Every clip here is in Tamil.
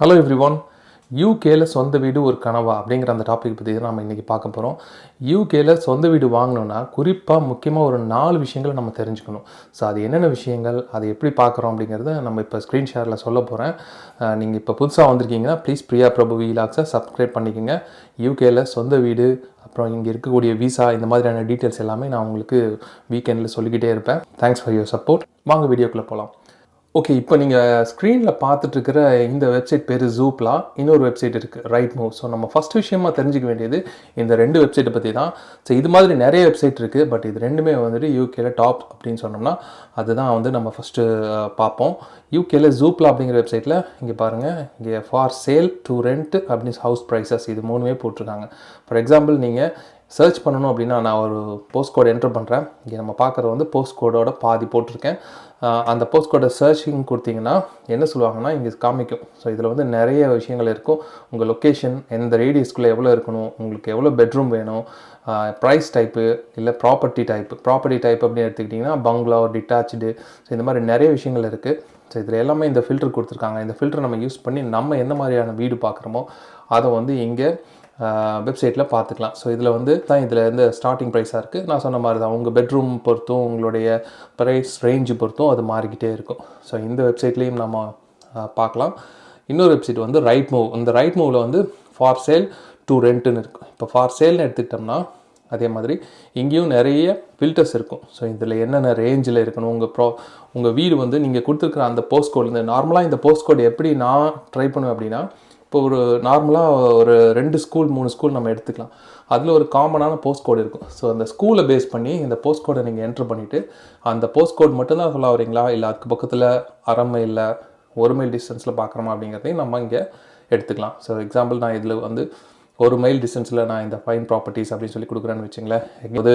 ஹலோ எவ்ரி ஒன் யூகேல சொந்த வீடு ஒரு கனவா அப்படிங்கிற அந்த டாபிக் பற்றி தான் நம்ம இன்றைக்கி பார்க்க போகிறோம் யூகேல சொந்த வீடு வாங்கணும்னா குறிப்பாக முக்கியமாக ஒரு நாலு விஷயங்களை நம்ம தெரிஞ்சுக்கணும். ஸோ அது என்னென்ன விஷயங்கள் அதை எப்படி பார்க்குறோம் அப்படிங்கிறத நம்ம இப்போ ஸ்க்ரீன் ஷேரில் சொல்ல போகிறேன் நீங்கள் இப்போ புதுசாக வந்திருக்கீங்கன்னா ப்ளீஸ் பிரியா பிரபு வீலாக்ஸை சப்ஸ்கிரைப் பண்ணிக்கோங்க. யூகேல சொந்த வீடு அப்புறம் இங்கே இருக்கக்கூடிய விசா இந்த மாதிரியான டீட்டெயில்ஸ் எல்லாமே நான் உங்களுக்கு வீக்கெண்டில் சொல்லிக்கிட்டே இருப்பேன். தேங்க்ஸ் ஃபார் யுவர் சப்போர்ட் வாங்க வீடியோக்குள்ளே போகலாம் ஓகே இப்போ நீங்கள் ஸ்க்ரீனில் பார்த்துட்ருக்கிற இந்த வெப்சைட் பேர் ஜூப்லா இன்னொரு வெப்சைட் இருக்குது ரைட் மூவ் ஸோ நம்ம ஃபஸ்ட் விஷயமா தெரிஞ்சுக்க வேண்டியது இந்த ரெண்டு வெப்சைட்டை பற்றி தான் ஸோ இது மாதிரி நிறைய வெப்சைட் இருக்குது பட் இது ரெண்டுமே வந்துட்டு யூகேல டாப் அப்படின்னு சொன்னோம்னா அதுதான் வந்து நம்ம ஃபஸ்ட்டு பார்ப்போம். யூகேல ஜூப்லா அப்படிங்கிற வெப்சைட்டில் இங்கே பாருங்கள் இங்கே ஃபார் சேல் டு ரெண்ட் அப்படின்னு ஹவுஸ் ப்ரைஸஸ் இது மூணுமே போட்டிருக்காங்க. ஃபார் எக்ஸாம்பிள் நீங்கள் சர்ச் பண்ணணும் அப்படின்னா நான் ஒரு போஸ்ட் கோட் என்டர் பண்ணுறேன் இங்கே நம்ம பார்க்குறது வந்து போஸ்ட் கோடோட பாதி போட்டிருக்கேன். அந்த போஸ்ட் கோடை சர்ச்சிங் கொடுத்தீங்கன்னா என்ன சொல்லுவாங்கன்னா இங்கே காமிக்கும். ஸோ இதில் வந்து நிறைய விஷயங்கள் இருக்கும். உங்கள் லொக்கேஷன் எந்த ரேடியஸ்க்குள்ளே எவ்வளோ இருக்கணும் உங்களுக்கு எவ்வளோ பெட்ரூம் வேணும் ப்ரைஸ் டைப்பு இல்லை ப்ராப்பர்ட்டி டைப்பு ப்ராப்பர்ட்டி டைப் அப்படின்னு எடுத்துக்கிட்டிங்கன்னா பங்களா டிட்டாச்சு ஸோ இந்த மாதிரி நிறைய விஷயங்கள் இருக்குது ஸோ இதில் எல்லாமே இந்த ஃபில்டர் கொடுத்துருக்காங்க. இந்த ஃபில்டர் நம்ம யூஸ் பண்ணி நம்ம எந்த மாதிரியான வீடு பார்க்குறோமோ அதை வந்து இங்கே வெப்சைட்டில் பார்த்துக்கலாம். ஸோ இதில் வந்து தான் இதில் இருந்து ஸ்டார்டிங் ப்ரைஸாக இருக்குது நான் சொன்ன மாதிரி தான் உங்கள் பெட்ரூம் பொறுத்தும் உங்களுடைய ப்ரைஸ் ரேஞ்சு பொறுத்தும் அது மாறிக்கிட்டே இருக்கும். ஸோ இந்த வெப்சைட்லேயும் நம்ம பார்க்கலாம். இன்னொரு வெப்சைட் வந்து ரைட் மூவ் இந்த ரைட் மூவில் வந்து ஃபார் சேல் டு ரெண்ட்டுன்னு இருக்கும். இப்போ ஃபார் சேல்னு எடுத்துக்கிட்டோம்னா அதே மாதிரி இங்கேயும் நிறைய ஃபில்டர்ஸ் இருக்கும். ஸோ இதில் என்னென்ன ரேஞ்சில் இருக்கணும்? உங்கள் ப்ரோ உங்கள் வீடு வந்து நீங்கள் கொடுத்துருக்குற அந்த போஸ்ட் கோடு இந்த நார்மலாக இந்த போஸ்ட் கோடு எப்படி நான் ட்ரை பண்ணுவேன் அப்படின்னா இப்போ ஒரு நார்மலாக ஒரு ரெண்டு ஸ்கூல் மூணு ஸ்கூல் நம்ம எடுத்துக்கலாம். அதில் ஒரு காமனான போஸ்ட் கோடு இருக்கும். ஸோ அந்த ஸ்கூலை பேஸ் பண்ணி இந்த போஸ்ட் கோடை நீங்கள் என்ட்ரு பண்ணிவிட்டு அந்த போஸ்ட் கோட் மட்டும்தான் சொல்ல வரீங்களா இல்லை அதுக்கு பக்கத்தில் அரை மைலில் ஒரு மைல் டிஸ்டன்ஸில் பார்க்குறோமா அப்படிங்கிறதையும் நம்ம இங்கே எடுத்துக்கலாம். ஸோ எக்ஸாம்பிள் நான் இதில் வந்து ஒரு மைல் டிஸ்டன்ஸில் நான் இந்த ஃபைன் ப்ராப்பர்ட்டிஸ் அப்படின்னு சொல்லி கொடுக்குறேன்னு வச்சுங்களேன். வந்து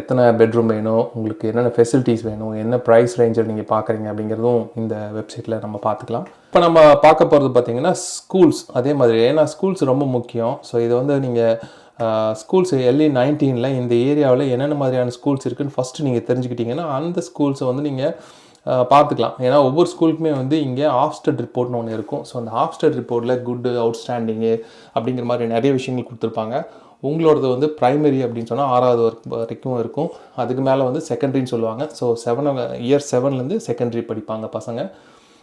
எத்தனை பெட்ரூம் வேணும் உங்களுக்கு என்னென்ன ஃபெசிலிட்டிஸ் வேணும் என்ன ப்ரைஸ் ரேஞ்சில் நீங்கள் பார்க்குறீங்க அப்படிங்கிறதும் இந்த வெப்சைட்டில் நம்ம பார்த்துக்கலாம். இப்போ நம்ம பார்க்க போகிறது பார்த்தீங்கன்னா ஸ்கூல்ஸ் அதே மாதிரி. ஏன்னா ஸ்கூல்ஸ் ரொம்ப முக்கியம். ஸோ இது வந்து நீங்கள் ஸ்கூல்ஸ் எல்இ நைன்டீனில் இந்த ஏரியாவில் என்னென்ன மாதிரியான ஸ்கூல்ஸ் இருக்குதுன்னு ஃபஸ்ட்டு நீங்கள் தெரிஞ்சுக்கிட்டிங்கன்னா அந்த ஸ்கூல்ஸை வந்து நீங்கள் பார்த்துக்கலாம். ஏன்னா ஒவ்வொரு ஸ்கூலுக்குமே வந்து இங்கே ஆஃப்ஸ்டட் ரிப்போர்ட்னு ஒன்று இருக்கும். ஸோ அந்த ஆஃப்ஸ்டட் ரிப்போர்ட்டில் குட்டு அவுட்ஸ்டாண்டிங்கு அப்படிங்கிற மாதிரி நிறைய விஷயங்கள் கொடுத்துருப்பாங்க. உங்களோடது வந்து ப்ரைமரி அப்படின்னு சொன்னால் ஆறாவது வரைக்கும் வரைக்கும் இருக்கும். அதுக்கு மேலே வந்து செகண்டரின்னு சொல்லுவாங்க. ஸோ செவன் இயர் செவன்லேருந்து செகண்டரி படிப்பாங்க பசங்க.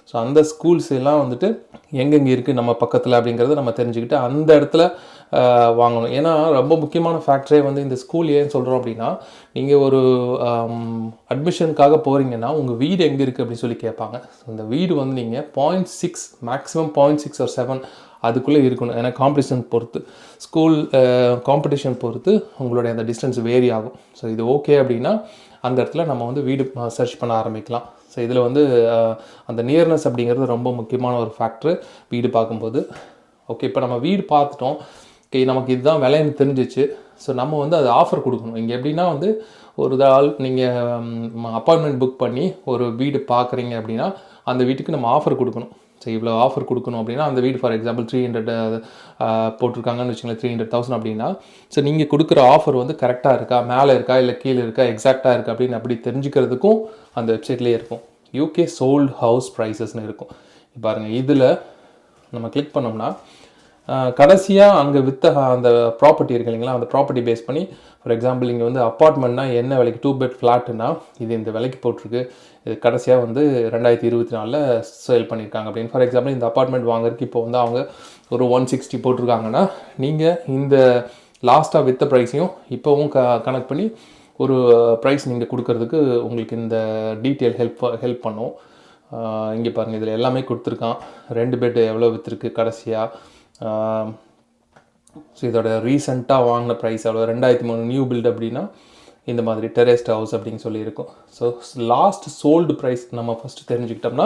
ஸோ அந்த ஸ்கூல்ஸ் எல்லாம் வந்துட்டு எங்கெங்கே இருக்குது நம்ம பக்கத்தில் அப்படிங்கிறத நம்ம தெரிஞ்சுக்கிட்டு அந்த இடத்துல வாங்கணும். ஏன்னா ரொம்ப முக்கியமான ஃபேக்டரே வந்து இந்த ஸ்கூல் ஏன் சொல்கிறோம் அப்படின்னா நீங்கள் ஒரு அட்மிஷனுக்காக போகிறீங்கன்னா உங்கள் வீடு எங்கே இருக்குது அப்படின்னு சொல்லி கேட்பாங்க. ஸோ இந்த வீடு வந்து நீங்கள் point six maximum point six ஒரு செவன் அதுக்குள்ளே இருக்கணும். ஏன்னா காம்படிஷன் பொறுத்து ஸ்கூல் காம்படிஷன் பொறுத்து உங்களுடைய அந்த டிஸ்டன்ஸ் வேரி ஆகும். ஸோ இது ஓகே அப்படின்னா அந்த இடத்துல நம்ம வந்து வீடு சர்ச் பண்ண ஆரம்பிக்கலாம். ஸோ இதில் வந்து அந்த நியர்னஸ் அப்படிங்கிறது ரொம்ப முக்கியமான ஒரு ஃபேக்ட்ரு வீடு பார்க்கும்போது. ஓகே இப்போ நம்ம வீடு பார்த்துட்டோம். ஓகே நமக்கு இதுதான் விலைன்னு தெரிஞ்சிச்சு. ஸோ நம்ம வந்து அது ஆஃபர் கொடுக்கணும். இங்கே எப்படின்னா வந்து ஒரு ஆள் நீங்கள் அப்பாயின்மெண்ட் புக் பண்ணி ஒரு வீடு பார்க்குறீங்க அப்படின்னா அந்த வீட்டுக்கு நம்ம ஆஃபர் கொடுக்கணும். ஸோ இவ்வளோ ஆஃபர் கொடுக்கணும் அப்படின்னா அந்த வீடு ஃபார் எக்ஸாம்பிள் த்ரீ ஹண்ட்ரட் போட்டிருக்காங்கன்னு வச்சுங்களேன் த்ரீ ஹண்ட்ரட் தௌசண்ட் அப்படின்னா ஸோ நீங்கள் கொடுக்குற ஆஃபர் வந்து கரெக்டாக இருக்கா மேலே இருக்கா இல்லை கீழே இருக்கா எக்ஸாக்டாக இருக்கா அப்படின்னு அப்படி தெரிஞ்சுக்கிறதுக்கும் அந்த வெப்சைட்லேயே இருக்கும். யூகே சோல்டு ஹவுஸ் ப்ரைஸஸ்னு இருக்கும். பாருங்கள் இதில் நம்ம கிளிக் பண்ணோம்னா கடைசியாக அங்கே வித்த அந்த ப்ராப்பர்ட்டி இருக்கு இல்லைங்களா அந்த ப்ராப்பர்ட்டி பேஸ் பண்ணி ஃபார் எக்ஸாம்பிள் இங்கே வந்து அப்பார்ட்மெண்ட்னா என்ன விலைக்கு டூ பெட் ஃப்ளாட்டுனா இது இந்த விலைக்கு போட்டிருக்கு. இது கடைசியாக வந்து ரெண்டாயிரத்தி இருபத்தி நாலில் சேல் பண்ணியிருக்காங்க. அப்படின்னு ஃபார் எக்ஸாம்பிள் இந்த அப்பார்ட்மெண்ட் வாங்குறதுக்கு இப்போ வந்து அவங்க ஒரு ஒன் சிக்ஸ்டி போட்டிருக்காங்கன்னா நீங்கள் இந்த லாஸ்ட்டாக வித்த ப்ரைஸையும் இப்போவும் க கனெக்ட் பண்ணி ஒரு ப்ரைஸ் நீங்கள் கொடுக்கறதுக்கு உங்களுக்கு இந்த டீட்டெயில் ஹெல்ப் ஹெல்ப் பண்ணும். இங்கே பாருங்கள் இதில் எல்லாமே கொடுத்துருக்கான். ரெண்டு பெட் எவ்வளோ விற்றுருக்கு கடைசியாக ஸோ இதோட ரீசெண்டாக வாங்கின ப்ரைஸ் எவ்வளோ ரெண்டாயிரத்தி மூணு நியூ பில்ட் அப்படின்னா இந்த மாதிரி டெரேஸ்ட் ஹவுஸ் அப்படின்னு சொல்லியிருக்கும். ஸோ லாஸ்ட் சோல்டு ப்ரைஸ் நம்ம ஃபஸ்ட்டு தெரிஞ்சுக்கிட்டோம்னா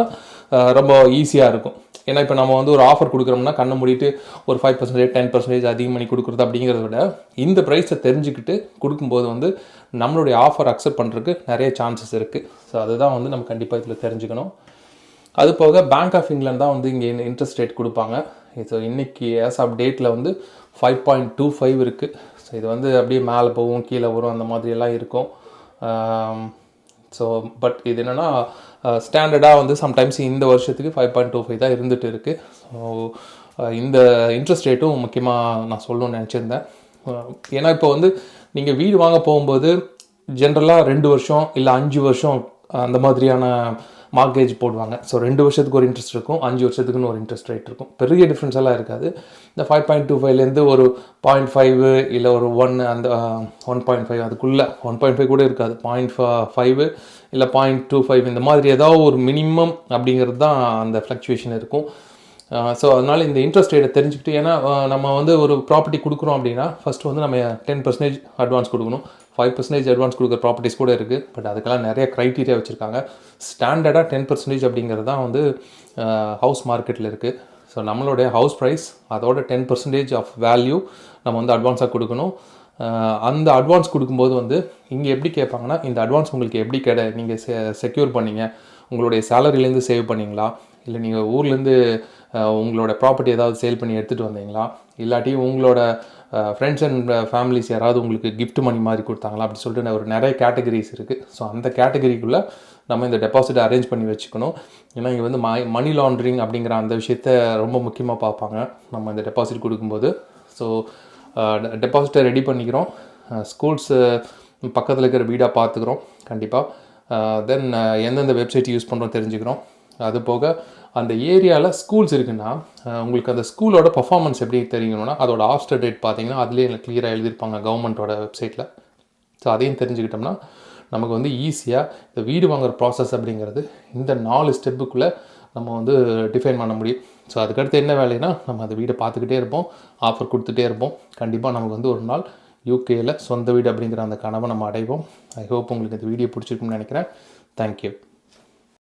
ரொம்ப ஈஸியாக இருக்கும். ஏன்னா இப்போ நம்ம வந்து ஒரு ஆஃபர் கொடுக்குறோம்னா கண்ணை மூடிட்டு ஒரு ஃபைவ் பர்சன்டேஜ் டென் பர்சன்டேஜ் அதிகம் பண்ணி கொடுக்குறது அப்படிங்கிறத விட இந்த ப்ரைஸை தெரிஞ்சுக்கிட்டு கொடுக்கும்போது வந்து நம்மளுடைய ஆஃபர் அக்செப்ட் பண்ணுறதுக்கு நிறைய சான்சஸ் இருக்குது ஸோ அதுதான் வந்து நம்ம கண்டிப்பாக இதில் தெரிஞ்சுக்கணும். அது போக பேங்க் ஆஃப் இங்கிலாந்து தான் வந்து இங்கே இன்ட்ரெஸ்ட் ரேட் கொடுப்பாங்க. ஸோ இன்னைக்கு ஆஸ் ஆஃப் டேட்டில் வந்து ஃபைவ் பாயிண்ட் டூ ஃபைவ் இருக்குது ஸோ இது வந்து அப்படியே மேலே போகும் கீழே வரும் அந்த மாதிரியெல்லாம் இருக்கும். ஸோ பட் இது என்னென்னா ஸ்டாண்டர்டாக வந்து சம்டைம்ஸ் இந்த வருஷத்துக்கு ஃபைவ் பாயிண்ட் டூ ஃபைவ் தான் இருந்துகிட்டு இருக்குது ஸோ இந்த இன்ட்ரெஸ்ட் ரேட்டும் முக்கியமாக நான் சொல்லணும்னு நினச்சிருந்தேன். ஏன்னா இப்போ வந்து நீங்கள் வீடு வாங்க போகும்போது ஜென்ரலாக ரெண்டு வருஷம் இல்லை அஞ்சு வருஷம் அந்த மாதிரியான மார்க்கேஜ் போடுவாங்க. ஸோ ரெண்டு வருஷத்துக்கு ஒரு இன்ட்ரெஸ்ட் இருக்கும் அஞ்சு வருஷத்துக்குன்னு ஒரு இன்ட்ரெஸ்ட் ரேட் இருக்கும். பெரிய டிஃப்ரென்ஸ் எல்லாம் இருக்காது. இந்த ஃபைவ் பாயிண்ட் டூ ஃபைவ்லேருந்து ஒரு பாயிண்ட் ஃபைவ் இல்லை ஒரு ஒன் அந்த ஒன் பாயிண்ட் ஃபைவ் அதுக்குள்ளே ஒன் பாயிண்ட் ஃபைவ் கூட இருக்காது. பாயிண்ட் ஃபைவ் இல்லை பாயிண்ட் டூ ஃபைவ் இந்த மாதிரி ஏதாவது ஒரு மினிமம் அப்படிங்கிறது தான் அந்த ஃப்ளக்சுவேஷன் இருக்கும். ஸோ அதனால் இந்த இன்ட்ரெஸ்ட் ரேட்டை தெரிஞ்சுக்கிட்டு ஏன்னா நம்ம வந்து ஒரு ப்ராப்பர்ட்டி கொடுக்குறோம் அப்படின்னா ஃபஸ்ட்டு வந்து நம்ம டென் பர்சன்டேஜ் அட்வான்ஸ் கொடுக்கணும். ஃபைவ் பர்சன்டேஜ் அட்வான்ஸ் கொடுக்குற ப்ராப்பர்ட்டிஸ் கூட இருக்குது பட் அதுக்கெல்லாம் நிறைய க்ரைட்டீரியா வச்சுருக்காங்க. ஸ்டாண்டர்டாக டென் பர்சன்டேஜ் அப்படிங்கிறது தான் வந்து ஹவுஸ் மார்க்கெட்டில் இருக்குது ஸோ நம்மளுடைய ஹவுஸ் ப்ரைஸ் அதோட டென் பர்சன்டேஜ் ஆஃப் வேல்யூ நம்ம வந்து அட்வான்ஸாக கொடுக்கணும். அந்த அட்வான்ஸ் கொடுக்கும்போது வந்து இங்கே எப்படி கேட்பாங்கன்னா இந்த அட்வான்ஸ் உங்களுக்கு எப்படி கிடை நீங்கள் செ செக்யூர் பண்ணீங்க? உங்களுடைய சேலரிலேருந்து சேவ் பண்ணீங்களா? இல்லை நீங்கள் ஊர்லேருந்து உங்களோட ப்ராப்பர்ட்டி ஏதாவது சேல் பண்ணி எடுத்துகிட்டு வந்தீங்களா? இல்லாட்டி உங்களோட ஃப்ரெண்ட்ஸ் அண்ட் ஃபேமிலிஸ் யாராவது உங்களுக்கு கிஃப்ட் மணி மாதிரி கொடுத்தாங்களா அப்படி சொல்லிட்டு ஒரு நிறைய கேட்டகரிஸ் இருக்குது ஸோ அந்த கேட்டகரிக்குள்ளே நம்ம இந்த டெபாசிட் அரேஞ்ச் பண்ணி வச்சுக்கணும். ஏன்னா இங்கே வந்து ம மணி லாண்ட்ரிங் அப்படிங்கிற அந்த விஷயத்த ரொம்ப முக்கியமாக பார்ப்பாங்க. நம்ம இந்த டெபாசிட் கொடுக்கும்போது. ஸோ டெபாசிட்டை ரெடி பண்ணிக்கிறோம். ஸ்கூல்ஸு பக்கத்தில் இருக்கிற வீடாக பார்த்துக்கிறோம். கண்டிப்பாக தென் எந்தெந்த வெப்சைட் யூஸ் பண்ணுறோம் தெரிஞ்சுக்கிறோம். அது போக அந்த ஏரியாவில் ஸ்கூல்ஸ் இருக்குன்னா உங்களுக்கு அந்த ஸ்கூலோட பர்ஃபார்மன்ஸ் எப்படி தெரியணும்னா அதோட ஆஃப்டர் டேட் பார்த்தீங்கன்னா அதுலேயே கிளியராக எழுதியிருப்பாங்க கவர்மெண்ட்டோட வெப்சைட்டில் ஸோ அதையும் தெரிஞ்சுக்கிட்டோம்னா நமக்கு வந்து ஈஸியாக இந்த வீடு வாங்குற ப்ராசஸ் அப்படிங்கிறது இந்த நாலு ஸ்டெப்புக்குள்ளே நம்ம வந்து டிஃபைன் பண்ண முடியும். ஸோ அதுக்கடுத்து என்ன வேலைன்னா நம்ம அந்த வீடை பார்த்துக்கிட்டே இருப்போம் ஆஃபர் கொடுத்துட்டே இருப்போம். கண்டிப்பாக நமக்கு வந்து ஒரு நாள் யூகேயில் சொந்த வீடு அப்படிங்கிற அந்த கனவை நம்ம அடைவோம். ஐ ஹோப் உங்களுக்கு இந்த வீடியோ பிடிச்சிருக்குன்னு நினைக்கிறேன். தேங்க்யூ